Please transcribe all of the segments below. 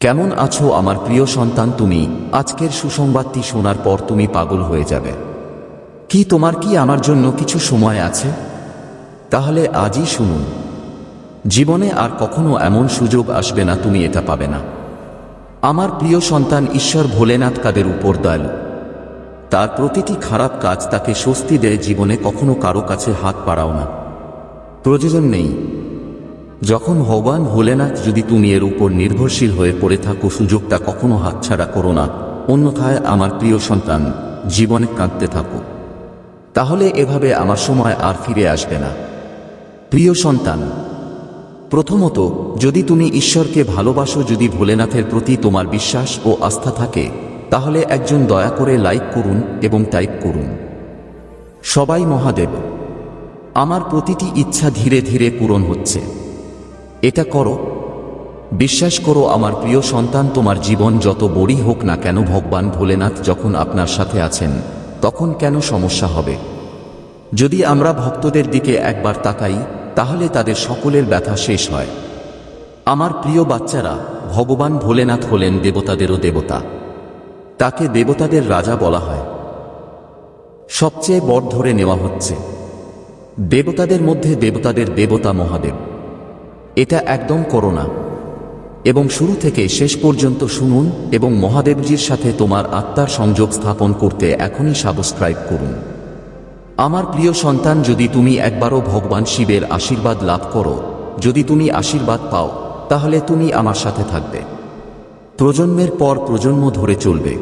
কেমন আছো আমার প্রিয় সন্তান তুমি? আজকের সুসংবাদটি শোনার পর তুমি পাগল হয়ে যাবে। কি তোমার কি আমার জন্য কিছু সময় আছে? তাহলে আজই শুনুন। জীবনে আর কখনো এমন সুযোগ আসবে না তুমি এটা পাবে না। আমার প্রিয় সন্তান ঈশ্বর ভোলেনাথ কাদের উপর দয়ালু। তার প্রতিটি খারাপ কাজ তাকে স্বস্তি দেয়, জীবনে কখনো কারও কাছে হাত পাড়াও না। প্রয়োজন নেই। যখন ভগবান ভোলেনাথ যদি তুমি এর উপর নির্ভরশীল হয়ে পড়ে থাকো, সুযোগটা কখনো হাতছাড়া করো না। অন্যথায় আমার প্রিয় সন্তান, জীবনে কাঁদতে থাকো। তাহলে এভাবে আমার সময় আর ফিরে আসবে না। প্রিয় সন্তান, প্রথমত, যদি তুমি ঈশ্বরকে ভালোবাসো, যদি ভোলেনাথের প্রতি তোমার বিশ্বাস ও আস্থা থাকে, তাহলে একজন দয়া করে লাইক করুন এবং টাইপ করুন। সবাই মহাদেব, আমার প্রতিটি ইচ্ছা ধীরে ধীরে পূরণ হচ্ছে। এটা করো। বিশ্বাস করো, আমার প্রিয় সন্তান, তোমার জীবন যত বড়ই হোক না কেন ভগবান ভোলেনাথ যখন আপনার সাথে আছেন, তখন কেন সমস্যা হবে? যদি আমরা ভক্তদের দিকে একবার তাকাই, তাহলে তাদের সকলের ব্যথা শেষ হয়। আমার প্রিয় বাচ্চারা, ভগবান ভোলেনাথ হলেন দেবতাদেরও দেবতা। তাকে দেবতাদের রাজা বলা হয়। সবচেয়ে বড় ধরে নেওয়া হচ্ছে, দেবতাদের মধ্যে দেবতাদের দেবতা মহাদেব। এটা একদম করো না। এবং শুরু থেকে শেষ পর্যন্ত শুনুন এবং মহাদেবজির সাথে তোমার আত্মার সংযোগ স্থাপন করতে এখনই সাবস্ক্রাইব করুন। আমার প্রিয় সন্তান, যদি তুমি একবারও ভগবান শিবের আশীর্বাদ লাভ করো, যদি তুমি আশীর্বাদ পাও, তাহলে তুমি আমার সাথে থাকবে। প্রজন্মের পর প্রজন্ম ধরে চলবে।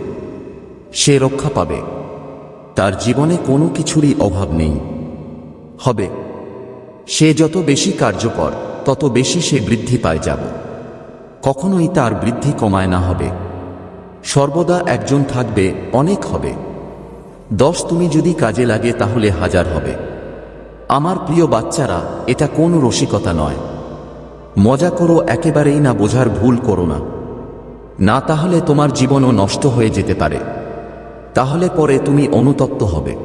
সে রক্ষা পাবে। তার জীবনে কোনো কিছুরই অভাব নেই। হবে। সে যত বেশি কার্যকর, তত বেশি সে বৃদ্ধি পায় যাব। কখনোই তার বৃদ্ধি কমায় না হবে। সর্বদা একজন থাকবে, অনেক হবে। দশ তুমি যদি কাজে লাগে তাহলে হাজার হবে। আমার প্রিয় বাচ্চারা, এটা কোনো রসিকতা নয়। মজা করো, একেবারেই না বোঝার ভুল করো না। না তাহলে তোমার জীবনও নষ্ট হয়ে যেতে পারে। তাহলে পরে তুমি অনুতপ্ত হবে।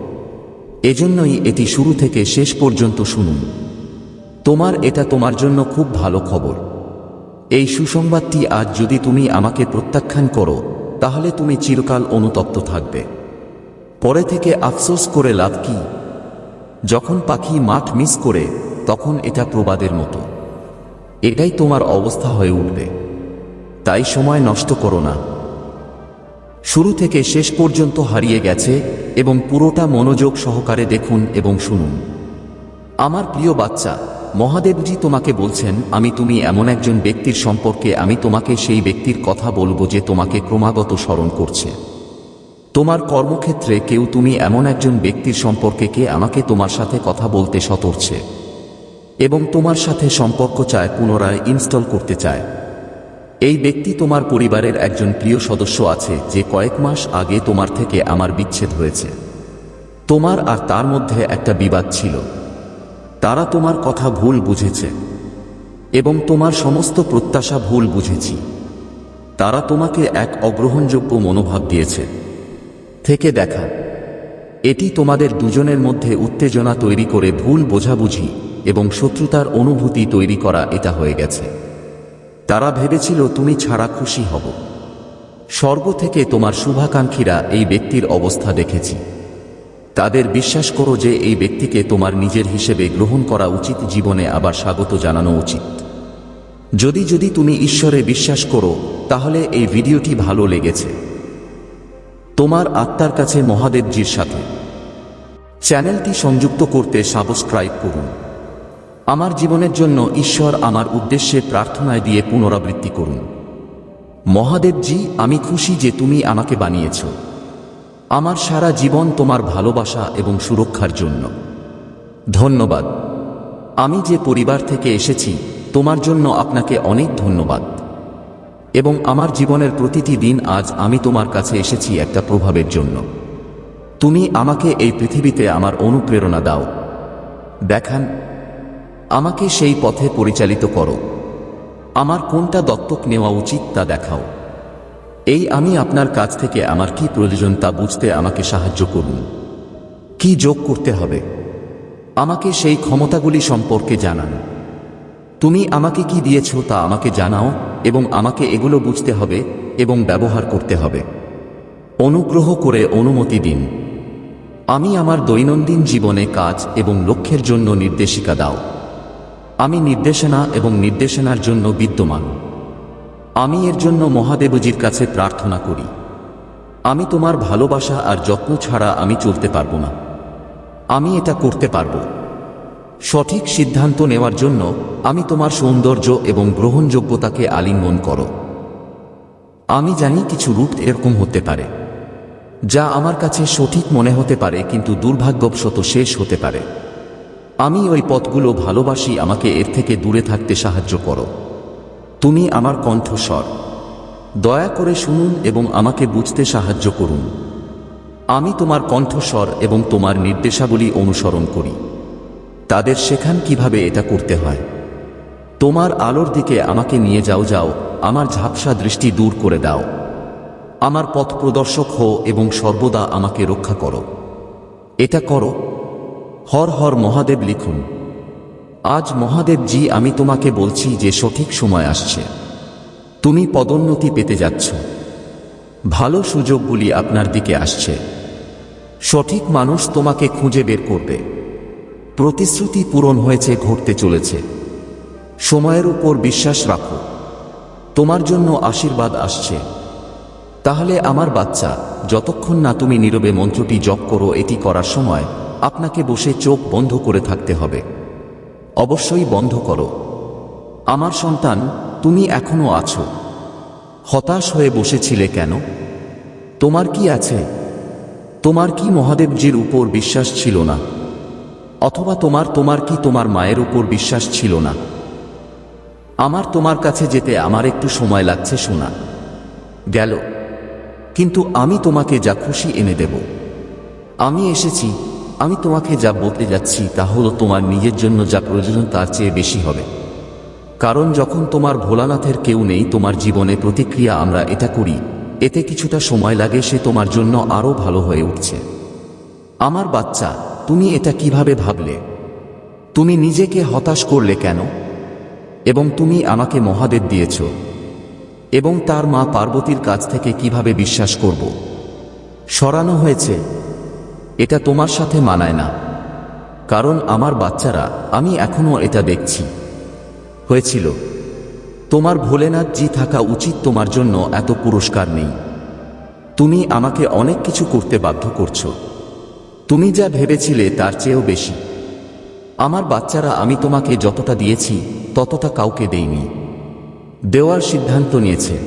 এজন্যই এটি শুরু থেকে শেষ পর্যন্ত শুনুন। তোমার এটা তোমার জন্য খুব ভালো খবর। এই সুসংবাদটি আজ যদি তুমি আমাকে প্রত্যাখ্যান করো, তাহলে তুমি চিরকাল অনুতপ্ত থাকবে। পরে থেকে আফসোস করে লাভ কি? যখন পাখি মাঠ মিস করে, তখন এটা প্রবাদের মতো। এটাই তোমার অবস্থা হয়ে উঠবে। তাই সময় নষ্ট করো না। শুরু থেকে শেষ পর্যন্ত হারিয়ে গেছে এবং পুরোটা মনোযোগ সহকারে দেখুন এবং শুনুন। আমার প্রিয় বাচ্চা মহাদেবজি তোমাকে বলছেন, আমি তুমি এমন একজন ব্যক্তির সম্পর্কে আমি তোমাকে সেই ব্যক্তির কথা বলব যে তোমাকে ক্রমাগত স্মরণ করছে। তোমার কর্মক্ষেত্রে কেউ তুমি এমন একজন ব্যক্তির সম্পর্কে কে আমাকে তোমার সাথে কথা বলতে সতর্ছে এবং তোমার সাথে সম্পর্ক চায়, পুনরায় ইনস্টল করতে চায়। এই ব্যক্তি তোমার পরিবারের একজন প্রিয় সদস্য আছে, যে কয়েক মাস আগে তোমার থেকে আমার বিচ্ছেদ হয়েছে। তোমার আর তার মধ্যে একটা বিবাদ ছিল। তারা তোমার কথা ভুল বুঝেছে, এবং তোমার সমস্ত প্রত্যাশা ভুল বুঝেছি। তারা তোমাকে এক অগ্রহণযোগ্য মনোভাব দিয়েছে। থেকে দেখা, এটি তোমাদের দুজনের মধ্যে উত্তেজনা তৈরি করে ভুল বোঝাবুঝি এবং শত্রুতার অনুভূতি তৈরি করা এটা হয়ে গেছে। তারা ভেবেছিল, তুমি ছাড়া খুশি হব। স্বর্গ থেকে তোমার শুভাকাঙ্ক্ষীরা এই ব্যক্তির অবস্থা দেখেছি। তাদের বিশ্বাস করো যে এই ব্যক্তিকে তোমার নিজের হিসেবে গ্রহণ করা উচিত জীবনে আবার স্বাগত জানানো উচিত। যদি যদি তুমি ঈশ্বরে বিশ্বাস করো, তাহলে এই ভিডিওটি ভালো লেগেছে। তোমার আত্মার কাছে মহাদেবজির সাথে। চ্যানেলটি সংযুক্ত করতে সাবস্ক্রাইব করুন। আমার জীবনের জন্য ঈশ্বর আমার উদ্দেশ্যে প্রার্থনায় দিয়ে পুনরাবৃত্তি করুন। মহাদেবজি, আমি খুশি যে তুমি আমাকে বানিয়েছ। আমার সারা জীবন তোমার ভালোবাসা এবং সুরক্ষার জন্য। ধন্যবাদ। আমি যে পরিবার থেকে এসেছি, তোমার জন্য আপনাকে অনেক ধন্যবাদ। এবং আমার জীবনের প্রতিটি দিন আজ আমি তোমার কাছে এসেছি একটা প্রভাবের জন্য। তুমি আমাকে এই পৃথিবীতে আমার অনুপ্রেরণা দাও। দেখান, আমাকে সেই পথে পরিচালিত করো। আমার কোনটা দত্তক নেওয়া উচিত তা দেখাও। এই আমি আপনার কাছ থেকে আমার কি প্রয়োজন তা বুঝতে আমাকে সাহায্য করুন। কি যোগ করতে হবে? আমাকে সেই ক্ষমতাগুলি সম্পর্কে জানান। তুমি আমাকে কি দিয়েছ তা আমাকে জানাও এবং আমাকে এগুলো বুঝতে হবে এবং ব্যবহার করতে হবে। অনুগ্রহ করে অনুমতি দিন। আমি আমার দৈনন্দিন জীবনে কাজ এবং লক্ষ্যের জন্য নির্দেশিকা দাও। আমি নির্দেশনা এবং নির্দেশনার জন্য বিদ্যমান। আমি এর জন্য মহাদেবজির কাছে প্রার্থনা করি। আমি তোমার ভালোবাসা আর যত্ন ছাড়া আমি চলতে পারব না। আমি এটা করতে পারব। সঠিক সিদ্ধান্ত নেওয়ার জন্য আমি তোমার সৌন্দর্য এবং গ্রহণযোগ্যতাকে আলিঙ্গন করো। আমি জানি কিছু রূপ এরকম হতে পারে, যা আমার কাছে সঠিক মনে হতে পারে কিন্তু দুর্ভাগ্যবশত শেষ হতে পারে। আমি ওই পথগুলো ভালোবাসি, আমাকে এর থেকে দূরে থাকতে সাহায্য করো। তুমি আমার কণ্ঠস্বর। দয়া করে শুনুন এবং আমাকে বুঝতে সাহায্য করুন। আমি তোমার কণ্ঠস্বর এবং তোমার নির্দেশাবলী অনুসরণ করি। তাদের শেখান কীভাবে এটা করতে হয়? তোমার আলোর দিকে আমাকে নিয়ে যাও যাও, আমার ঝাপসা দৃষ্টি দূর করে দাও। আমার পথ প্রদর্শক হো এবং সর্বদা আমাকে রক্ষা করো। এটা করো। হর হর মহাদেব লিখুন। আজ মহাদেবজি আমি তোমাকে বলছি যে সঠিক সময় আসছে। তুমি পদোন্নতি পেতে যাচ্ছ। ভালো সুযোগগুলি আপনার দিকে আসছে। সঠিক মানুষ তোমাকে খুঁজে বের করবে। প্রতিশ্রুতি পূরণ হয়েছে, ঘটতে চলেছে। সময়ের উপর বিশ্বাস রাখো। তোমার জন্য আশীর্বাদ আসছে। তাহলে আমার বাচ্চা, যতক্ষণ না তুমি নীরবে মন্ত্রটি জপ করো, এটি করার সময় আপনাকে বসে চোখ বন্ধ করে থাকতে হবে। অবশ্যই বন্ধ করো। আমার সন্তান, তুমি এখনও আছো। হতাশ হয়ে বসেছিলে কেন? তোমার কি আছে? তোমার কি মহাদেবজির উপর বিশ্বাস ছিল না? অথবা তোমার তোমার কি তোমার মায়ের উপর বিশ্বাস ছিল না? আমার তোমার কাছে যেতে আমার একটু সময় লাগছে শোনা গেল। কিন্তু আমি তোমাকে যা খুশি এনে দেব। আমি এসেছি আমি তোমাকে যা বলতে যাচ্ছি তা হলো তোমার নিজের জন্য যা প্রয়োজন তার চেয়ে বেশি হবে। কারণ যখন তোমার ভোলানাথের কেউ নেই, তোমার জীবনে প্রতিক্রিয়া আমরা এটা করি, এতে কিছুটা সময় লাগে, সে তোমার জন্য আরও ভালো হয়ে উঠছে। আমার বাচ্চা, তুমি এটা কীভাবে ভাবলে? তুমি নিজেকে হতাশ করলে কেন? এবং তুমি আমাকে মহাদেব দিয়েছ। এবং তার মা পার্বতীর কাছ থেকে কীভাবে বিশ্বাস করব? সরানো হয়েছে এটা তোমার সাথে মানায় না। কারণ আমার বাচ্চারা, আমি এখনও এটা দেখছি। হয়েছিল। তোমার ভোলেনাথ জি থাকা উচিত তোমার জন্য এত পুরস্কার নেই। তুমি আমাকে অনেক কিছু করতে বাধ্য করছ। তুমি যা ভেবেছিলে তার চেয়েও বেশি। আমার বাচ্চারা, আমি তোমাকে যতটা দিয়েছি, ততটা কাউকে দেইনি। দেওয়ার সিদ্ধান্ত নিয়েছে।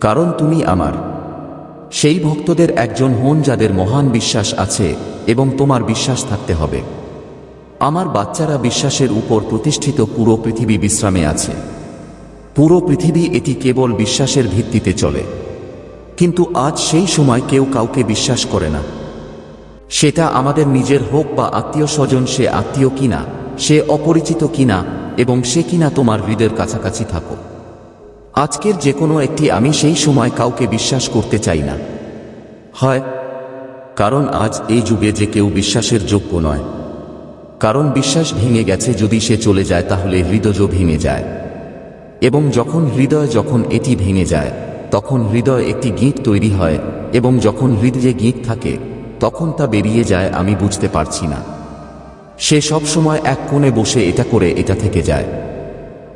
কারণ তুমি আমার। সেই ভক্তদের একজন হন যাদের মহান বিশ্বাস আছে এবং তোমার বিশ্বাস থাকতে হবে। আমার বাচ্চারা বিশ্বাসের উপর প্রতিষ্ঠিত পুরো পৃথিবী বিশ্রামে আছে। পুরো পৃথিবী এটি কেবল বিশ্বাসের ভিত্তিতে চলে। কিন্তু আজ সেই সময় কেউ কাউকে বিশ্বাস করে না। সেটা আমাদের নিজের হোক বা আত্মীয় স্বজন সে আত্মীয় কিনা, সে অপরিচিত কিনা এবং সে কিনা তোমার হৃদয়ের কাছাকাছি থাকো আজকের যে কোনো একটি আমি সেই সময় কাউকে বিশ্বাস করতে চাই না। হয়, কারণ আজ এই যুগে যে কেউ বিশ্বাসের যোগ্য নয়। কারণ বিশ্বাস ভেঙে গেছে যদি সে চলে যায় তাহলে হৃদয় ভেঙে যায়। এবং যখন হৃদয় যখন এটি ভেঙে যায়, তখন হৃদয় একটি গীত তৈরি হয় এবং যখন হৃদয়ে গীত থাকে, তখন তা বেরিয়ে যায় আমি বুঝতে পারছি না। সে সব সময় এক কোণে বসে এটা করে এটা থেকে যায়।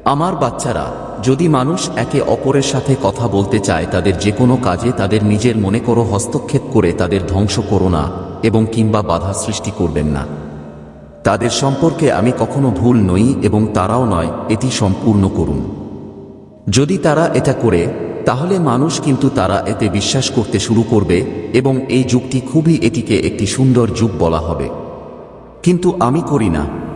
আমার বাচ্চারা, যদি মানুষ একে অপরের সাথে কথা বলতে চায় তাদের যে কোনো কাজে তাদের নিজের মনে করো হস্তক্ষেপ করে তাদের ধ্বংস করো না এবং কিংবা বাধা সৃষ্টি করবেন না। তাদের সম্পর্কে আমি কখনো ভুল নই এবং তারাও নয়, এটি সম্পূর্ণ করুন। যদি তারা এটা করে, তাহলে মানুষ কিন্তু তারা এতে বিশ্বাস করতে শুরু করবে এবং এই যুগটি খুবই এটিকে একটি সুন্দর যুগ বলা হবে। কিন্তু আমি করি না।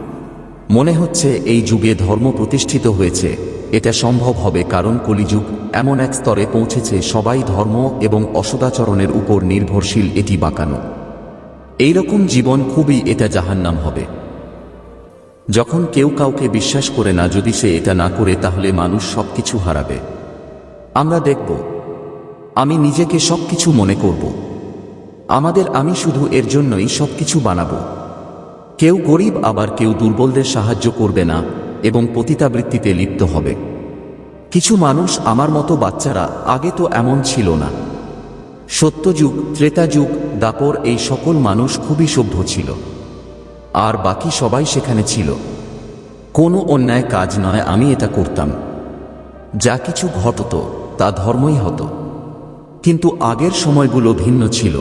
মনে হচ্ছে এই যুগে ধর্ম প্রতিষ্ঠিত হয়েছে। এটা সম্ভব হবে কারণ কলিযুগ এমন এক স্তরে পৌঁছেছে সবাই ধর্ম এবং অসদাচরণের উপর নির্ভরশীল, এটি বাঁকানো। এইরকম জীবন খুবই এটা জাহান্নাম হবে। যখন কেউ কাউকে বিশ্বাস করে না, যদি সে এটা না করে, তাহলে মানুষ সবকিছু হারাবে। আমরা দেখব। আমি নিজেকে সবকিছু মনে করব। আমাদের আমি শুধু এর জন্যই সবকিছু বানাবো। কেউ গরিব, আবার কেউ দুর্বলদের সাহায্য করবে না এবং পতিতাবৃত্তিতে লিপ্ত হবে। কিছু মানুষ আমার মতো বাচ্চারা আগে তো এমন ছিল না। সত্যযুগ, ত্রেতাযুগ, দাপর এই সকল মানুষ খুবই সভ্য ছিল। আর বাকি সবাই সেখানে ছিল। কোনো অন্যায় কাজ নয়, আমি এটা করতাম। যা কিছু ঘটত, তা ধর্মই হতো। কিন্তু আগের সময়গুলো ভিন্ন ছিল।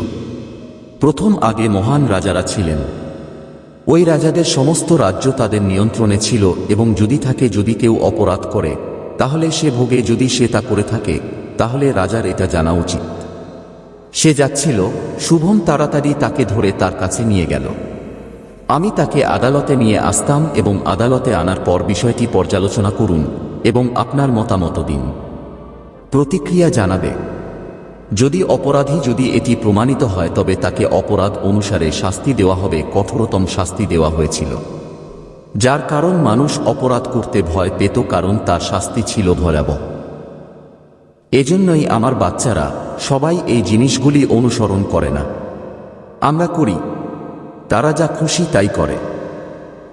প্রথম আগে মহান রাজারা ছিলেন। ওই রাজাদের সমস্ত রাজ্য তাদের নিয়ন্ত্রণে ছিল এবং যদি থাকে যদি কেউ অপরাধ করে, তাহলে সে ভোগে যদি সে তা করে থাকে, তাহলে রাজার এটা জানা উচিত। সে যাচ্ছিল, শুভম তাড়াতাড়ি তাকে ধরে তার কাছে নিয়ে গেল। আমি তাকে আদালতে নিয়ে আসতাম এবং আদালতে আনার পর বিষয়টি পর্যালোচনা করুন এবং আপনার মতামত দিন। প্রতিক্রিয়া জানাবে। যদি অপরাধী যদি এটি প্রমাণিত হয়, তবে তাকে অপরাধ অনুসারে শাস্তি দেওয়া হবে, কঠোরতম শাস্তি দেওয়া হয়েছিল। যার কারণ মানুষ অপরাধ করতে ভয় পেত, কারণ তার শাস্তি ছিল ভয়াবহ। এজন্যই আমার বাচ্চারা সবাই এই জিনিসগুলি অনুসরণ করে না। আমরা করি, তারা যা খুশি তাই করে।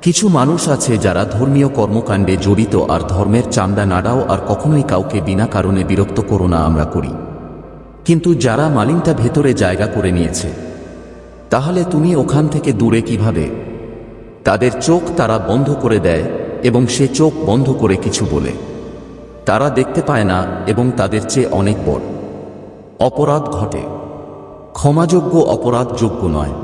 কিছু মানুষ আছে যারা ধর্মীয় কর্মকাণ্ডে জড়িত, আর ধর্মের চান্দা নাড়াও, আর কখনোই কাউকে বিনা কারণে বিরক্ত করো না, আমরা করি। কিন্তু যারা মালিনটা ভেতরে জায়গা করে নিয়েছে, তাহলে তুমি ওখান থেকে দূরে কীভাবে? তাদের চোখ তারা বন্ধ করে দেয় এবং সে চোখ বন্ধ করে কিছু বলে। তারা দেখতে পায় না এবং তাদের চেয়ে অনেক বড়। অপরাধ ঘটে। ক্ষমাযোগ্য অপরাধযোগ্য নয়।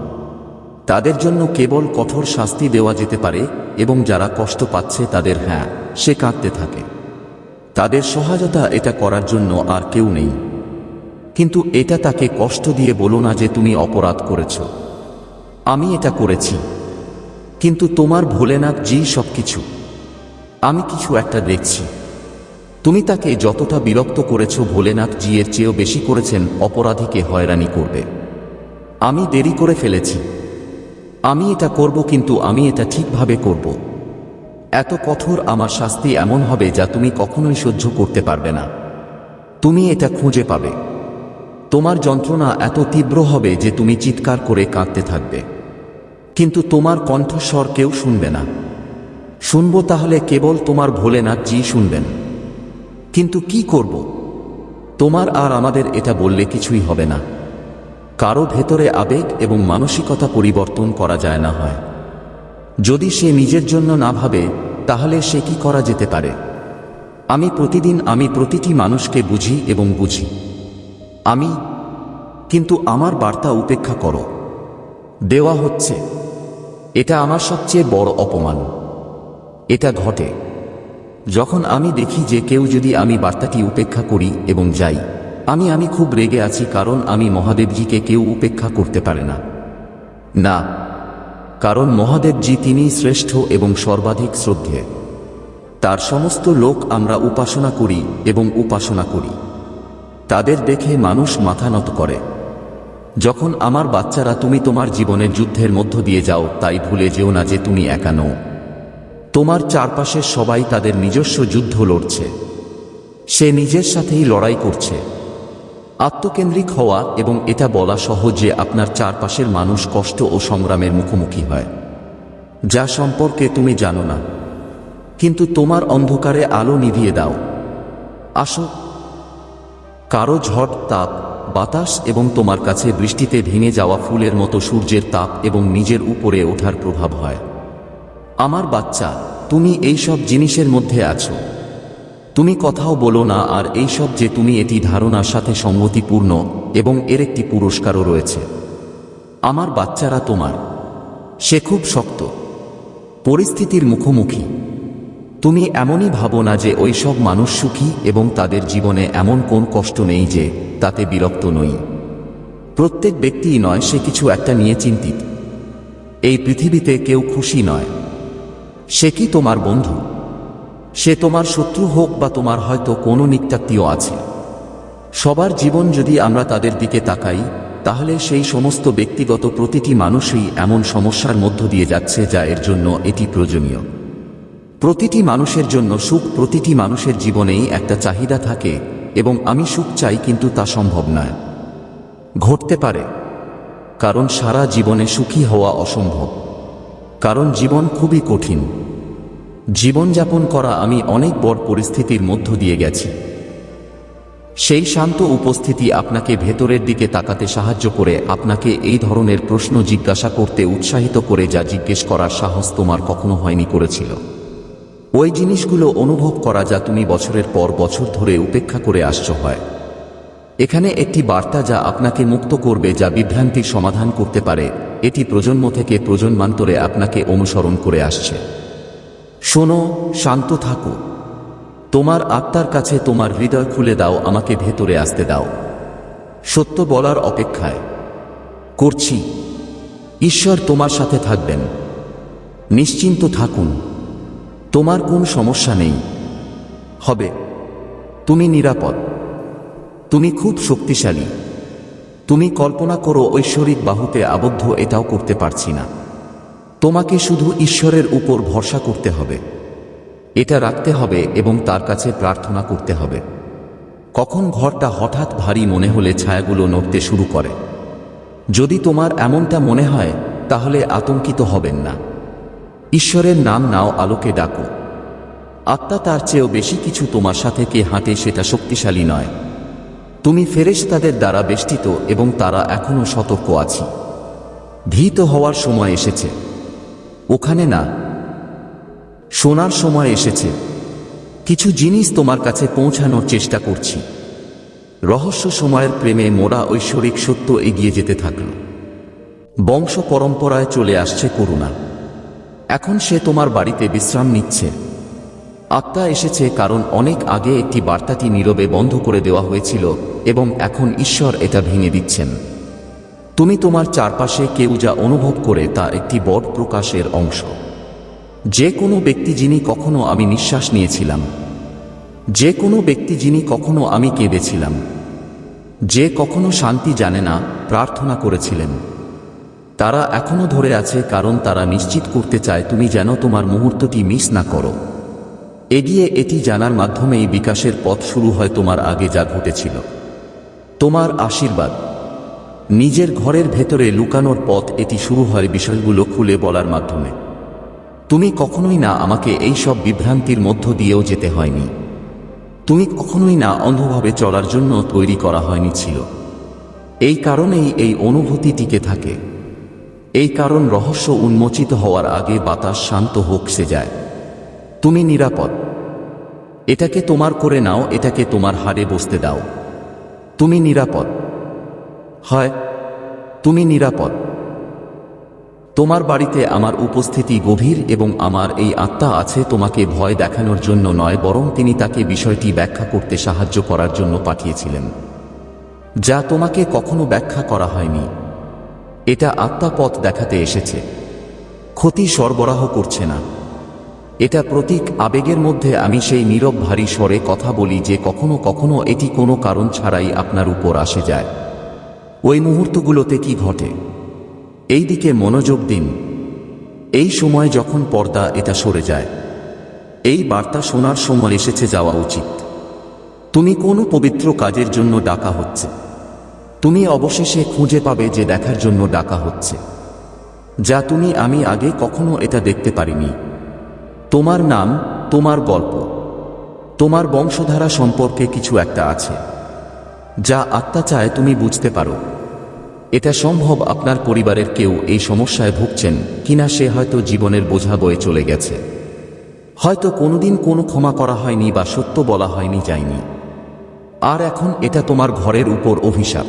তাদের জন্য কেবল কঠোর শাস্তি দেওয়া যেতে পারে এবং যারা কষ্ট পাচ্ছে তাদের হ্যাঁ সে কাঁদতে থাকে। তাদের সহায়তা এটা করার জন্য আর কেউ নেই। কিন্তু এটা তাকে কষ্ট দিয়ে বলো না যে তুমি অপরাধ করেছ। আমি এটা করেছি। কিন্তু তোমার ভোলেনাথ জি সবকিছু। আমি কিছু একটা দেখছি। তুমি তাকে যতটা বিরক্ত করেছ ভোলেনাথ জি এর চেয়েও বেশি করেছেন, অপরাধীকে হয়রানি করবে। আমি দেরি করে ফেলেছি। আমি এটা করব কিন্তু আমি এটা ঠিকভাবে করব। এত কঠোর আমার শাস্তি এমন হবে যা তুমি কখনোই সহ্য করতে পারবে না। তুমি এটা খুঁজে পাবে। তোমার যন্ত্রণা এত তীব্র হবে যে তুমি চিৎকার করে কাঁদতে থাকবে। কিন্তু তোমার কণ্ঠস্বর কেউ শুনবে না। শুনব তাহলে কেবল তোমার ভোলেনাথ জি শুনবেন। কিন্তু কি করব? তোমার আর আমাদের এটা বললে কিছুই হবে না। কারও ভেতরে আবেগ এবং মানসিকতা পরিবর্তন করা যায় না হয়। যদি সে নিজের জন্য না ভাবে, তাহলে সে কি করা যেতে পারে? আমি প্রতিদিন আমি প্রতিটি মানুষকে বুঝি এবং বুঝি। আমি, কিন্তু আমার বার্তা উপেক্ষা করো। দেওয়া হচ্ছে, এটা আমার সবচেয়ে বড় অপমান। এটা ঘটে। যখন আমি দেখি যে কেউ যদি আমি বার্তাটি উপেক্ষা করি এবং যাই, আমি আমি খুব রেগে আছি কারণ আমি মহাদেবজিকে কেউ উপেক্ষা করতে পারে না। না, কারণ মহাদেবজি তিনি শ্রেষ্ঠ এবং সর্বাধিক শ্রদ্ধে। তার সমস্ত লোক আমরা উপাসনা করি এবং উপাসনা করি। তাদের দেখে মানুষ মাথা নত করে। যখন আমার বাচ্চারা, তুমি তোমার জীবনের যুদ্ধের মধ্য দিয়ে যাও, তাই ভুলে যেও না যে তুমি একা নও। তোমার চারপাশের সবাই তাদের নিজস্ব যুদ্ধ লড়ছে। সে নিজের সাথেই লড়াই করছে। আত্মকেন্দ্রিক হওয়া এবং এটা বলা সহজ যে আপনার চারপাশের মানুষ কষ্ট ও সংগ্রামের মুখোমুখি হয়। যা সম্পর্কে তুমি জানো না। কিন্তু তোমার অন্ধকারে আলো নিভিয়ে দাও। আসো কারও ঝড় তাপ, বাতাস এবং তোমার কাছে বৃষ্টিতে ভেঙে যাওয়া ফুলের মতো সূর্যের তাপ এবং নিজের উপরে ওঠার প্রভাব হয়। আমার বাচ্চা, তুমি এই সব জিনিসের মধ্যে আছো। তুমি কথাও বলো না আর এই সব যে তুমি এটি ধারণার সাথে সঙ্গতিপূর্ণ এবং এর একটি পুরস্কারও রয়েছে। আমার বাচ্চারা তোমার। সে খুব শক্ত। পরিস্থিতির মুখোমুখি। তুমি এমনই ভাবো না যে ওই সব মানুষ সুখী এবং তাদের জীবনে এমন কোন কষ্ট নেই যে তাতে বিরক্ত নই। প্রত্যেক ব্যক্তিই নয়, সে কিছু একটা নিয়ে চিন্তিত। এই পৃথিবীতে কেউ খুশি নয়। সে কি তোমার বন্ধু? সে তোমার শত্রু হোক বা তোমার হয়তো কোনো নিত্যাত্মীয় আছে। সবার জীবন যদি আমরা তাদের দিকে তাকাই, তাহলে সেই সমস্ত ব্যক্তিগত প্রতিটি মানুষই এমন সমস্যার মধ্য দিয়ে যাচ্ছে যা এর জন্য এটি প্রয়োজনীয়। প্রতিটি মানুষের জন্য সুখ প্রতিটি মানুষের জীবনেই একটা চাহিদা থাকে এবং আমি সুখ চাই কিন্তু তা সম্ভব নয়। ঘটতে পারে। কারণ সারা জীবনে সুখী হওয়া অসম্ভব। কারণ জীবন খুবই কঠিন। জীবনযাপন করা আমি অনেক বড় পরিস্থিতির মধ্য দিয়ে গেছি। সেই শান্ত উপস্থিতি আপনাকে ভেতরের দিকে তাকাতে সাহায্য করে আপনাকে এই ধরনের প্রশ্ন জিজ্ঞাসা করতে উৎসাহিত করে যা জিজ্ঞেস করার সাহস তোমার কখনো হয়নি করেছিল। ওই জিনিসগুলো অনুভব করা যা তুমি বছরের পর বছর ধরে উপেক্ষা করে আসছ হয়। এখানে একটি বার্তা যা আপনাকে মুক্ত করবে যা বিভ্রান্তির সমাধান করতে পারে, এটি প্রজন্ম থেকে প্রজন্মান্তরে আপনাকে অনুসরণ করে আসছে। শোনো, শান্ত থাকো। তোমার আত্মার কাছে তোমার হৃদয় খুলে দাও, আমাকে ভেতরে আসতে দাও। সত্য বলার অপেক্ষায়। করছি। ঈশ্বর তোমার সাথে থাকবেন। নিশ্চিন্ত থাকুন। তোমার কোন সমস্যা নেই। হবে। তুমি নিরাপদ। তুমি খুব শক্তিশালী। তুমি কল্পনা করো ঐশ্বরিক বাহুতে আবদ্ধ এটাও করতে পারছি না। তোমাকে শুধু ঈশ্বরের উপর ভরসা করতে হবে। এটা রাখতে হবে এবং তার কাছে প্রার্থনা করতে হবে। কখন ঘরটা হঠাৎ ভারী মনে হলে ছায়াগুলো নড়তে শুরু করে। যদি তোমার এমনটা মনে হয়, তাহলে আতঙ্কিত হবেন না। ঈশ্বরের নাম নাও আলোকে ডাকো। আত্মা তার চেয়েও বেশি কিছু তোমার সাথে কে হাঁটে সেটা শক্তিশালী নয়। তুমি ফেরেশতাদের দ্বারা বেষ্টিত এবং তারা এখনও সতর্ক আছি। ভীত হওয়ার সময় এসেছে। ওখানে না, শোনার সময় এসেছে। কিছু জিনিস তোমার কাছে পৌঁছানোর চেষ্টা করছি। রহস্য সময়ের প্রেমে মোরা ঐশ্বরিক সত্য এগিয়ে যেতে থাকল। বংশ পরম্পরায় চলে আসছে করুণা। এখন সে তোমার বাড়িতে বিশ্রাম নিচ্ছে। আত্মা এসেছে কারণ অনেক আগে একটি বার্তাটি নীরবে বন্ধ করে দেওয়া হয়েছিল এবং এখন ঈশ্বর এটা ভেঙে দিচ্ছেন। তুমি তোমার চারপাশে কেউ যা অনুভব করে তা একটি বট প্রকাশের অংশ। যে কোনো ব্যক্তি যিনি কখনো আমি নিঃশ্বাস নিয়েছিলাম। যে কোনো ব্যক্তি যিনি কখনো আমি কেঁদেছিলাম। যে কখনো শান্তি জানে না, প্রার্থনা করেছিলেন। তারা এখনও ধরে আছে, কারণ তারা নিশ্চিত করতে চায় তুমি যেন তোমার মুহূর্তটি মিস না করো। এগিয়ে এটি জানার মাধ্যমেই বিকাশের পথ শুরু হয় তোমার আগে যা ঘটেছিল। তোমার আশীর্বাদ। নিজের ঘরের ভেতরে লুকানোর পথ এটি শুরু হয় বিষয়গুলো খুলে বলার মাধ্যমে। তুমি কখনোই না আমাকে এই সব বিভ্রান্তির মধ্য দিয়েও যেতে হয়নি। তুমি কখনোই না অন্ধভাবে চলার জন্য তৈরি করা হয়নি ছিল। এই কারণেই এই অনুভূতি টিকে থাকে। এই কারণ রহস্য উন্মোচিত হওয়ার আগে বাতাস শান্ত হোক সে যায়। তুমি নিরাপদ। এটাকে তোমার করে নাও, এটাকে তোমার হাড়ে বসতে দাও। তুমি নিরাপদ। হয়, তুমি নিরাপদ। তোমার বাড়িতে আমার উপস্থিতি গভীর এবং আমার এই আত্মা আছে তোমাকে ভয় দেখানোর জন্য নয়, বরং তিনি তাকে বিষয়টি ব্যাখ্যা করতে সাহায্য করার জন্য পাঠিয়েছিলেন। যা তোমাকে কখনো ব্যাখ্যা করা হয়নি। এটা আত্মা পথ দেখাতে এসেছে। ক্ষতি সরবরাহ করছে না। এটা প্রতীক আবেগের মধ্যে আমি সেই নীরব ভারী স্বরে কথা বলি যে কখনো কখনো এটি কোনো কারণ ছাড়াই আপনার উপর আসে যায়। ওই মুহূর্তগুলোতে কি ঘটে? এই দিকে মনোযোগ দিন। এই সময় যখন পর্দা এটা সরে যায়। এই বার্তা শোনার সময় এসেছে যাওয়া উচিত। তুমি কোনো পবিত্র কাজের জন্য ডাকা হচ্ছে। তুমি অবশেষে খুঁজে পাবে যে দেখার জন্য ডাকা হচ্ছে। যা তুমি আমি আগে কখনো এটা দেখতে পারিনি। তোমার নাম, তোমার গল্প, তোমার বংশধারা সম্পর্কে কিছু একটা আছে, যা আত্মা চায় তুমি বুঝতে পারো। এটা সম্ভব আপনার পরিবারের কেউ এই সমস্যায় ভুগছেন কিনা সে হয়তো জীবনের বোঝা বয়ে চলে গেছে। হয়তো কোনোদিন কোনো ক্ষমা করা হয়নি বা সত্য বলা হয়নি যায়নি। আর এখন এটা তোমার ঘরের উপর অভিশাপ।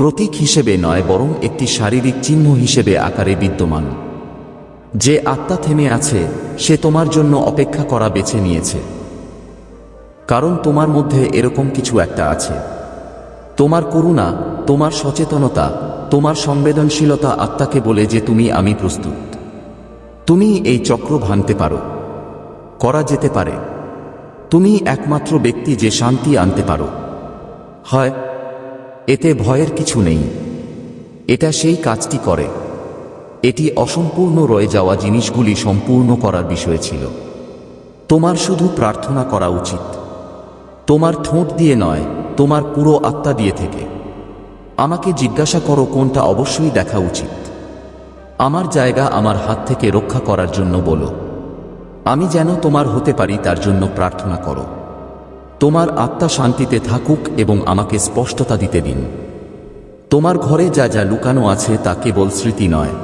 প্রতীক হিসেবে নয়, বরং একটি শারীরিক চিহ্ন হিসেবে আকারে বিদ্যমান। যে আত্মা থেমে আছে, সে তোমার জন্য অপেক্ষা করা বেছে নিয়েছে। কারণ তোমার মধ্যে এরকম কিছু একটা আছে। তোমার করুণা, তোমার সচেতনতা, তোমার সংবেদনশীলতা আত্মাকে বলে যে তুমি আমি প্রস্তুত। তুমি এই চক্র ভাঙতে পারো, করা যেতে পারে। তুমি একমাত্র ব্যক্তি যে শান্তি আনতে পারো। হয় এতে ভয়ের কিছু নেই। এটা সেই কাজটি করে। এটি অসম্পূর্ণ রয়ে যাওয়া জিনিসগুলি সম্পূর্ণ করার বিষয় ছিল। তোমার শুধু প্রার্থনা করা উচিত। তোমার ঠোঁট দিয়ে নয়, তোমার পুরো আত্মা দিয়ে থেকে। আমাকে জিজ্ঞাসা করো কোনটা অবশ্যই দেখা উচিত। আমার জায়গা আমার হাত থেকে রক্ষা করার জন্য বলো। আমি যেন তোমার হতে পারি তার জন্য প্রার্থনা করো। তোমার আত্মা শান্তিতে থাকুক এবং আমাকে স্পষ্টতা দিতে দিন। তোমার ঘরে যা যা লুকানো আছে তা কেবল স্মৃতি নয়।